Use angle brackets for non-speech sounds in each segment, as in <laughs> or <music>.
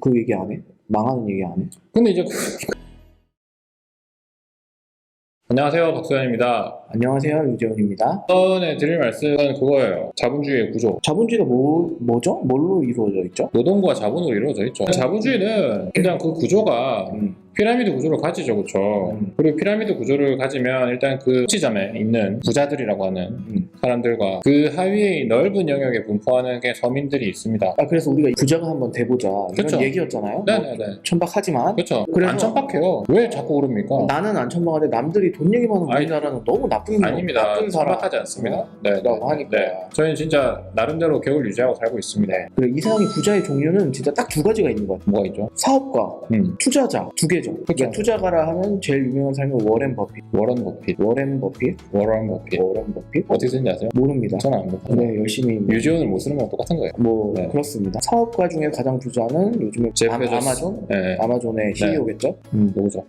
그 얘기 안 해? 망하는 얘기 안 해? 근데 이제 그- 안녕하세요 박소연입니다. 안녕하세요 유재훈입니다. 이번에 드릴 말씀은 그거예요. 자본주의의 구조. 자본주의가 뭐 뭐죠? 뭘로 이루어져 있죠? 노동과 자본으로 이루어져 있죠. 자본주의는 일단 그 구조가 음. 피라미드 구조를 가지죠, 그렇죠? 음. 그리고 피라미드 구조를 가지면 일단 그 지점에 있는 부자들이라고 하는 음. 사람들과 그 하위의 넓은 영역에 분포하는 게 서민들이 있습니다. 아 그래서 우리가 부자가 한번 돼보자 이런 그쵸. 얘기였잖아요. 뭐 네네네. 천박하지만 그렇죠. 안 천박해요. 왜 자꾸 그럽니까? 나는 안 천박한데 남들이 돈 얘기만 하는 아니, 우리나라는 너무 나쁜 아닙니다. 나쁜 천박하지 않습니다. 네, 네, 라고 하니까. 네. 저희는 진짜 나름대로 격을 유지하고 살고 있습니다. 그래 이 세상의 부자의 종류는 진짜 딱 두 가지가 있는 것 같아요. 뭐가 있죠? 사업가, 음. 투자자 두 개죠. 그러니까 투자가라 하면 제일 유명한 사람이 워렌 버핏. 워런 버핏, 워렌 버핏? 워런 버핏. 워렌 버핏? 어떻게 쓰는지 아세요? 모릅니다. 저는 압니다. 네 열심히 유지원을 못 쓰는 거랑 똑같은 거예요. 뭐 네. 그렇습니다. 사업가 중에 가장 부자는 요즘에 제프 아, 베조스. 아마존? 네. 아마존의 CEO겠죠? 음, 누구죠?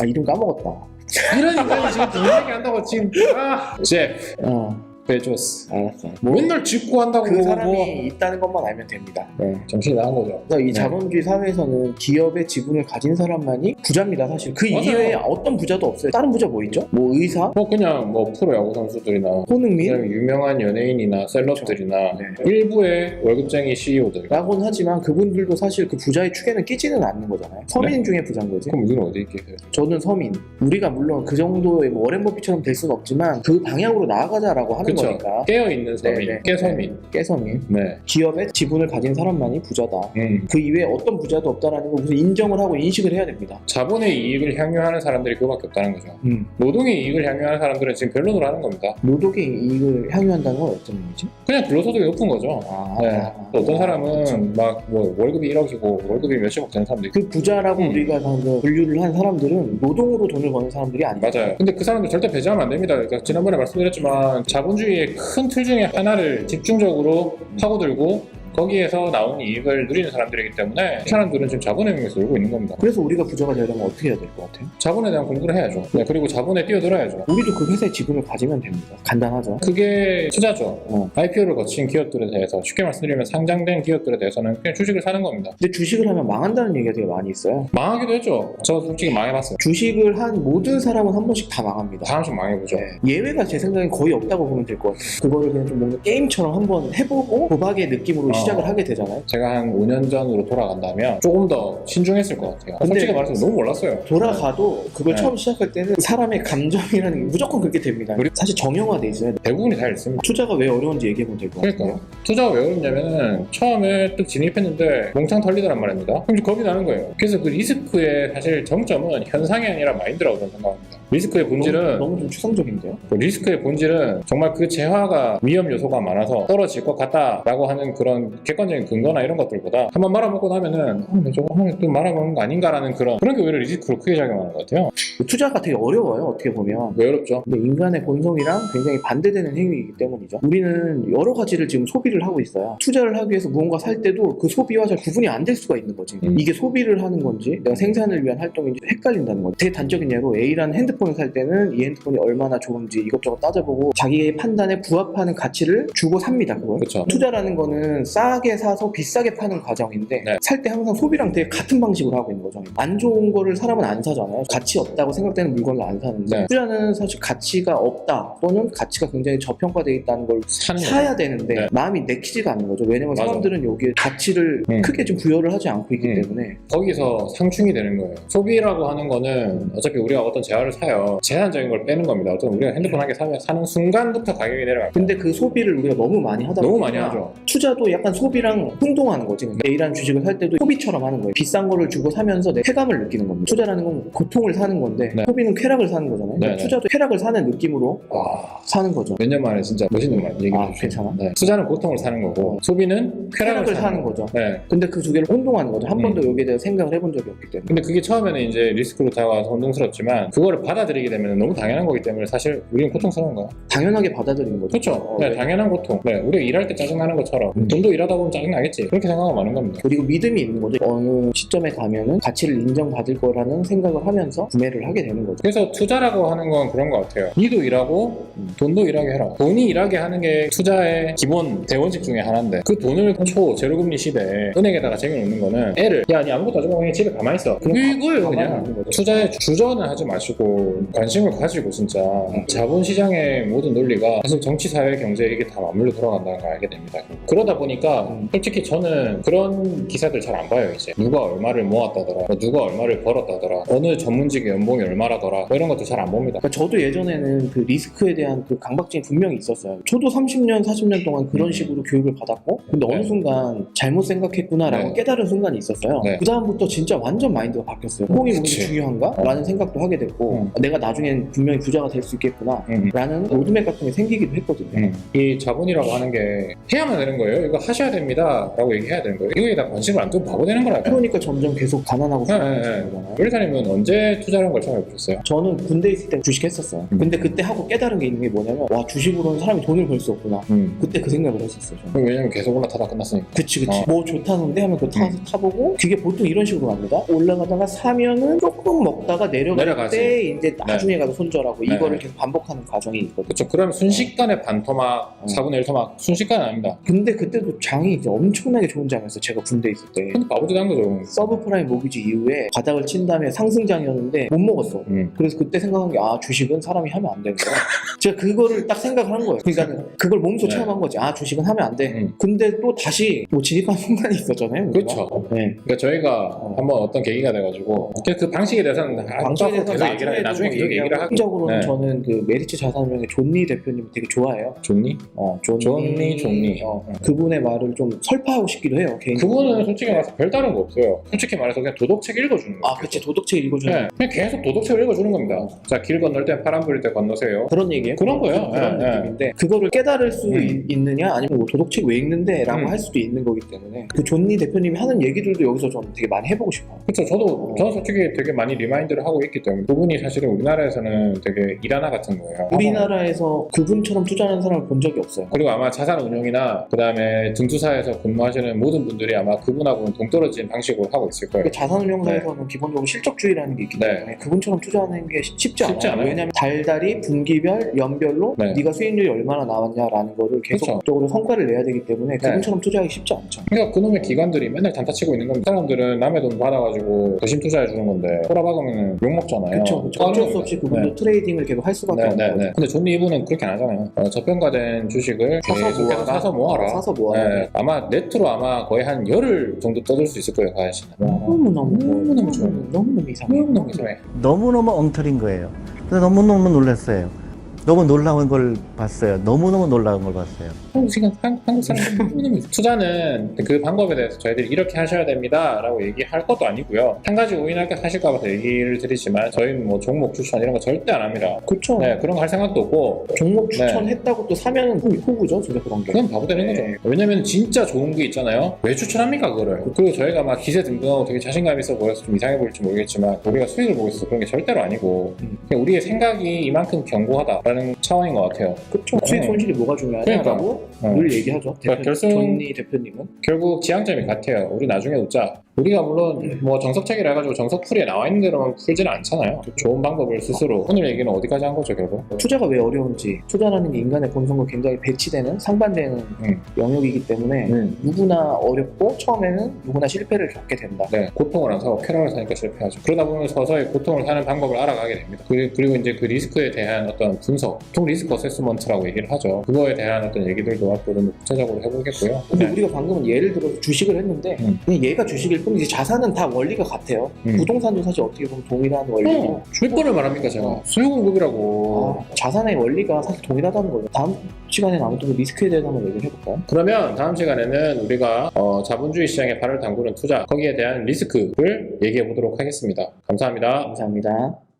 아 이름 까먹었다. 이런 인간이 지금 돈 얘기한다고 지금 <laughs> 아, 제프 어 베조스. 알았어. 뭐 맨날 짓고 한다고 그 뭐, 사람이 뭐. 있다는 것만 알면 됩니다. 네. 정신이 나간 거죠. 그래서 이 네. 자본주의 사회에서는 기업의 지분을 가진 사람만이 부자입니다. 사실 그 맞아요. 이외에 어떤 부자도 없어요. 다른 부자 뭐 있죠? 뭐 의사, 뭐 그냥 뭐 프로야구 선수들이나 손흥민, 그냥 유명한 연예인이나 셀럽들이나 네. 일부의 월급쟁이 CEO들. 라고는 하지만 그분들도 사실 그 부자의 축에는 끼지는 않는 거잖아요. 서민 중에 부자인 거지. 그럼 우리는 어디 있겠어요? 저는 서민. 우리가 물론 그 정도의 뭐 워렌 버핏처럼 될 수는 없지만 그 방향으로 나아가자라고 하는 그쵸. 거니까. 깨어 있는 서민, 네, 네. 깨서민. 깨서민. 네. 기업의 지분을 가진 사람만이 부자다. 음. 그 이외에 어떤 부자도 없다라는 걸 우선 인정을 하고 인식을 해야 됩니다. 자본의 이익을 향유하는 사람들이 그거밖에 없다는 거죠. 음. 노동의 이익을 향유하는 사람들은 지금 변론으로 하는 겁니다. 노동의 이익을 향유한다는 건 어떤 의미지? 그냥 근로소득이 높은 거죠. 아, 네. 아, 어떤 아, 사람은 막 뭐 월급이 1억이고 월급이 몇십억 되는 사람도 있고 그 부자라고 음. 우리가 방금 분류를 한 사람들은 노동으로 돈을 버는 사람들이 아니에요. 맞아요. 근데 그 사람들 절대 배제하면 안 됩니다. 그러니까 지난번에 말씀드렸지만 자본주의 의 큰 틀 중에 하나를 집중적으로 파고들고 거기에서 나온 이익을 누리는 사람들이기 때문에 그 사람들은 지금 자본의 의미에서 놀고 있는 겁니다. 그래서 우리가 부자가 되려면 어떻게 해야 될 것 같아요? 자본에 대한 공부를 해야죠. 네, 그리고 자본에 뛰어들어야죠. 우리도 그 회사의 지분을 가지면 됩니다. 간단하죠. 그게 투자죠. 어. IPO를 거친 기업들에 대해서 쉽게 말씀드리면 상장된 기업들에 대해서는 그냥 주식을 사는 겁니다. 근데 주식을 하면 망한다는 얘기가 되게 많이 있어요. 망하기도 했죠. 저 솔직히 망해봤어요. 주식을 한 모든 사람은 한 번씩 다 망합니다. 다 한씩 망해보죠. 네. 예외가 제 생각엔 거의 없다고 보면 될 것 같아요. 그거를 그냥 좀 뭔가 게임처럼 한번 해보고 도박의 느낌으로 어. 시작을 하게 되잖아요. 제가 한 5년 전으로 돌아간다면 조금 더 신중했을 것 같아요. 근데- 솔직히 말해서 너무 몰랐어요. 돌아가도 그걸 네. 처음 시작할 때는 사람의 감정이라는 게 무조건 그렇게 됩니다. 우리- 사실 정형화돼 있어요. 대부분이 다 있습니다. 투자가 왜 어려운지 얘기해보면 될 것 같아요. 그러니까 투자가 왜 어렵냐면은 처음에 딱 진입했는데 몽창 털리더란 말입니다. 그럼 이제 겁이 나는 거예요. 그래서 그 리스크의 사실 정점은 현상이 아니라 마인드라고 저는 생각합니다. 리스크의 본질은 너무, 너무 좀 추상적인데요? 그 리스크의 본질은 정말 그 재화가 위험 요소가 많아서 떨어질 것 같다라고 하는 그런 객관적인 근거나 이런 것들보다 한번 말아먹고 나면은 어, 내 저거 하면 또 말아먹는 거 아닌가라는 그런 그런 게 오히려 리스크로 크게 작용하는 것 같아요. 투자가 되게 어려워요. 어떻게 보면. 왜 어렵죠? 근데 인간의 본성이랑 굉장히 반대되는 행위이기 때문이죠. 우리는 여러 가지를 지금 소비 를 하고 있어요. 투자를 하기 위해서 무언가 살 때도 그 소비와 잘 구분이 안 될 수가 있는 거지. 음. 이게 소비를 하는 건지 내가 생산을 위한 활동인지 헷갈린다는 거지. 대단적인 예로 A라는 핸드폰을 살 때는 이 핸드폰이 얼마나 좋은지 이것저것 따져보고 자기의 판단에 부합하는 가치를 주고 삽니다. 그걸. 그렇죠. 투자라는 거는 싸게 사서 비싸게 파는 과정인데 네. 살때 항상 소비랑 되게 같은 방식으로 하고 있는 거죠. 안 좋은 거를 사람은 안 사잖아요. 가치 없다고 생각되는 물건을 안 사는데 네. 투자는 사실 가치가 없다 또는 가치가 굉장히 저평가되어 있다는 걸. 사야 되는데 네. 마음이 내키지가 않는 거죠. 왜냐면 맞아. 사람들은 여기에 가치를 음. 크게 좀 부여를 하지 않고 있기 음. 때문에 거기서 상충이 되는 거예요. 소비라고 하는 거는 어차피 우리가 어떤 재화를 사요. 제한적인 걸 빼는 겁니다. 어떤 우리가 핸드폰 한 개 사면 사는 순간부터 가격이 내려갈 거예요. 근데 그 소비를 우리가 너무 많이 하다 너무 보니까 많이 하죠. 투자도 약간 소비랑 혼동하는 거지. 그러니까 A라는 주식을 살 때도 소비처럼 하는 거예요. 비싼 거를 주고 사면서 내 쾌감을 느끼는 겁니다. 투자라는 건 고통을 사는 건데 네. 소비는 쾌락을 사는 거잖아요. 네, 네. 투자도 쾌락을 사는 느낌으로 와, 사는 거죠. 몇 년 만에 진짜 멋있는 말 얘기 아, 해주시죠. 괜찮아? 네. 투자는 고통 을 사는 거고 소비는 쾌락을, 쾌락을 사는 거죠. 네. 근데 그 두 개를 혼동하는 거죠. 한 음. 번도 여기에 대해서 생각을 해본 적이 없기 때문에. 근데 그게 처음에는 이제 리스크로 다가와서 혼동스럽지만 그거를 받아들이게 되면 너무 당연한 거기 때문에 사실 우리는 고통스러운 거야. 당연하게 받아들이는 거죠. 그렇죠. 어, 네, 네. 당연한 고통. 네, 우리가 일할 때 짜증나는 것처럼 음. 돈도 일하다 보면 짜증나겠지. 그렇게 생각하고 마는 겁니다. 그리고 믿음이 있는 거죠. 어느 시점에 가면은 가치를 인정받을 거라는 생각을 하면서 구매를 하게 되는 거죠. 그래서 투자라고 하는 건 그런 것 같아요. 니도 일하고 돈도 일하게 해라. 돈이 일하게 하는 게 투자의 기본 대원 칙 중에 하나인데 그 돈을 초 제로금리 시대에 은행에다가 쟁여놓는 거는 애를 야, 니 아무것도 하지 말고 그냥 집에 가만히 있어. 그럼 이거예요 가만히 그냥. 투자에 주저는 하지 마시고 관심을 가지고 진짜 자본시장의 모든 논리가 사실 정치, 사회, 경제 이게 다 맞물려 돌아간다는 걸 알게 됩니다. 그러다 보니까 음. 솔직히 저는 그런 기사들 잘 안 봐요 이제 누가 얼마를 모았다더라 뭐 누가 얼마를 벌었다더라 어느 전문직의 연봉이 얼마라더라 뭐 이런 것도 잘 안 봅니다. 그러니까 저도 예전에는 그 리스크에 대한 그 강박증이 분명히 있었어요. 저도 30년, 40년 동안 그런 음. 식으로 교육을 받았고, 근데 어느 네. 순간 잘못 생각했구나라고 네. 깨달은 순간이 있었어요. 네. 그 다음부터 진짜 완전 마인드가 바뀌었어요. 뽕이 우리 그치. 중요한가? 라는 생각도 하게 됐고, 음. 내가 나중엔 분명히 부자가 될 수 있겠구나. 음. 라는 로드맵 같은 게 생기기도 했거든요. 음. 이 자본이라고 하는 게 해야만 되는 거예요. 이거 하셔야 됩니다. 라고 얘기해야 되는 거예요. 이거에 다 관심을 안 두고 바보 되는 거라요. 그러니까 점점 계속 가난하고 네, 네, 네. 거잖아요. 요리사님은 언제 투자라는 걸 처음 해보셨어요? 저는 군대 있을 때 주식 했었어요. 음. 근데 그때 하고 깨달은 게 있는 게 뭐냐면, 와, 주식으로는 사람이 돈을 벌 수 없구나. 음. 그때 그 생각을 했었어요. 저는. 왜냐면 계속 올라타다 끝났으니까. 그치 그치 어. 뭐 좋다는데 하면 그거 타, 음. 타보고 그게 보통 이런 식으로 갑니다 올라가다가 사면은 조금 먹다가 내려갈 내려가지. 때 이제 나중에 가서 손절하고 네. 이거를 계속 반복하는 과정이 있거든요 그렇죠. 그러면 순식간에 반 토막, 음. 4분의 1 토막, 순식간에 아닙니다. 근데 그때도 장이 이제 엄청나게 좋은 장이었어요 제가 군대 있을 때 근데 바보짓 한 거죠. 서브프라임 모기지 이후에 바닥을 친 다음에 상승장이었는데 못 먹었어 음. 그래서 그때 생각한 게 아 주식은 사람이 하면 안 되는 거야 제가 그거를 딱 생각을 한 거예요 그러니까 <laughs> 그걸 몸소 네. 체험한 거지 아 주식은 하면 안 돼 음. 근데 또 다시 뭐 진입한 <laughs> 순간이 있었잖아요 우리가. 그렇죠. 네. 그러니까 저희가 어. 한번 어떤 계기가 돼가지고 그- 그 방식에 대해서는 방송에 앞으로 대해서 계속 얘기를 하- 나중에 계속 얘기를 하고 개인적으로는 네. 저는 그 메리츠 자산운용의 존니 대표님 되게 좋아해요. 좋니? 어, 존니, 존니, 존니. 어, 그분의 말을 좀 설파하고 싶기도 해요. 개인적으로. 그분은 솔직히 말해서 별다른 거 없어요. 솔직히 말해서 그냥 도덕책 읽어주는 거예요. 아, 그치 도덕책 읽어주는 네, 그냥 계속 도덕책을 읽어주는 겁니다. 자, 길 건널 때 파란 불일 때 건너세요. 그런 얘기예요. 그런 거예요. 그런 예, 예. 느낌인데 그거를 깨달을 수 음. 있- 있느냐 아니면 뭐 도덕책 왜 읽는데 라고 음. 할 수도 있는 거기 때문에 그 존니 대표님이 하는 얘기들도 여기서 저는 되게 많이 해보고 싶어요. 그렇죠. 저도 저는 솔직히 되게 많이 리마인드를 하고 있기 때문에 그분이 사실은 우리나라에서는 되게 일하나 같은 거예요. 우리나라에서 그분처럼 투자하는 사람을 본 적이 없어요. 그리고 아마 자산 운용이나 그 다음에 등투사에서 근무하시는 모든 분들이 아마 그분하고는 동떨어진 방식으로 하고 있을 거예요. 그 자산 운용사에서는 기본적으로 실적주의라는 게 있기 네. 때문에 그분처럼 투자하는 게 쉽지 않아요. 쉽지 않아요. 왜냐하면 달달이 분기별, 연별로 네. 네. 가 수익률이 얼마나 나왔냐라는 거를 계속적으로 성과를 내야 되기 때문에 네. 그분처럼 투자하기 쉽지 않죠. 그러니까 그놈의 기관들이 맨날 단타 치고 있는 겁니다. 사람들은 남의 돈 받아가지고 대신 투자해 주는 건데 꼬라박으면 욕 먹잖아요. 그렇죠. 어쩔 수 없이 그분도 네. 트레이딩을 계속 할 수밖에 네, 없는 네, 거죠. 네. 근데 존니 이분은 그렇게 안 하잖아요. 어, 저평가된 주식을 사서 모아라. 사서 모아라. 사서 모아라. 네, 아마 네트로 아마 거의 한 열흘 정도 떠들 수 있을 거예요, 가야씨. 너무 너무 너무 너무 좋아요. 너무 너무 이상해요. 너무 너무 이상해. 너무 너무 엉터리인 거예요. 그래서 너무 너무 놀랐어요. 너무 놀라운 걸 봤어요. 너무너무 놀라운 걸 봤어요. 한- 한국 사람 너무너무 <laughs> 투자는 그 방법에 대해서 저희들이 이렇게 하셔야 됩니다 라고 얘기할 것도 아니고요. 한 가지 오인하게 하실까 봐서 얘기를 드리지만 저희는 뭐 종목 추천 이런 거 절대 안 합니다. 그렇죠. 네, 그런 거 할 생각도 없고 종목 네. 추천했다고 또 사면은 호- 호구죠, 진짜 그런 게. 그건 바보 되는 거죠. 네. 왜냐면 진짜 좋은 게 있잖아요. 왜 추천합니까 그거를? 그리고 저희가 막 기세 등등하고 되게 자신감 있어 보여서 좀 이상해 보일지 모르겠지만 우리가 수익을 보고 있어서 그런 게 절대로 아니고 음. 그냥 우리의 생각이 이만큼 견고하다 라는 차원인 것 같아요. 그렇죠. 수익 네. 손실이 뭐가 중요하냐라고 어. 늘 얘기하죠. 그러니까 대표, 결승- 존니 대표님은. 결국 지향점이 같아요. 우리 나중에 웃자. 우리가 물론 뭐 정석책이라 해가지고 정석풀이에 나와 있는 대로만 풀지는 않잖아요. 좋은 방법을 스스로. 오늘 얘기는 어디까지 한 거죠 결국? 투자가 왜 어려운지 투자라는 게 인간의 본성과 굉장히 배치되는 상반되는 음. 영역이기 때문에 음. 누구나 어렵고 처음에는 누구나 실패를 겪게 된다. 네, 고통을 안 사고 쾌락을 사니까 실패하죠. 그러다 보면 서서히 고통을 사는 방법을 알아가게 됩니다. 그리- 그리고 이제 그 리스크에 대한 어떤 분석, 보통 리스크 어세스먼트라고 얘기를 하죠. 그거에 대한 어떤 얘기들도 앞으로 좀 구체적으로 해보겠고요. 근데 네. 우리가 방금은 예를 들어서 주식을 했는데 음. 얘가 주식일 뿐이지 자산은 다 원리가 같아요. 음. 부동산도 사실 어떻게 보면 동일한 원리고 어, 몇 번을 말합니까 제가? 어. 수요공급이라고. 아, 자산의 원리가 사실 동일하다는 거죠. 다음 시간에는 아무튼 그 리스크에 대해서 한번 얘기를 해볼까요? 그러면 다음 시간에는 우리가 어, 자본주의 시장에 발을 담그는 투자 거기에 대한 리스크를 얘기해 보도록 하겠습니다. 감사합니다. 감사합니다.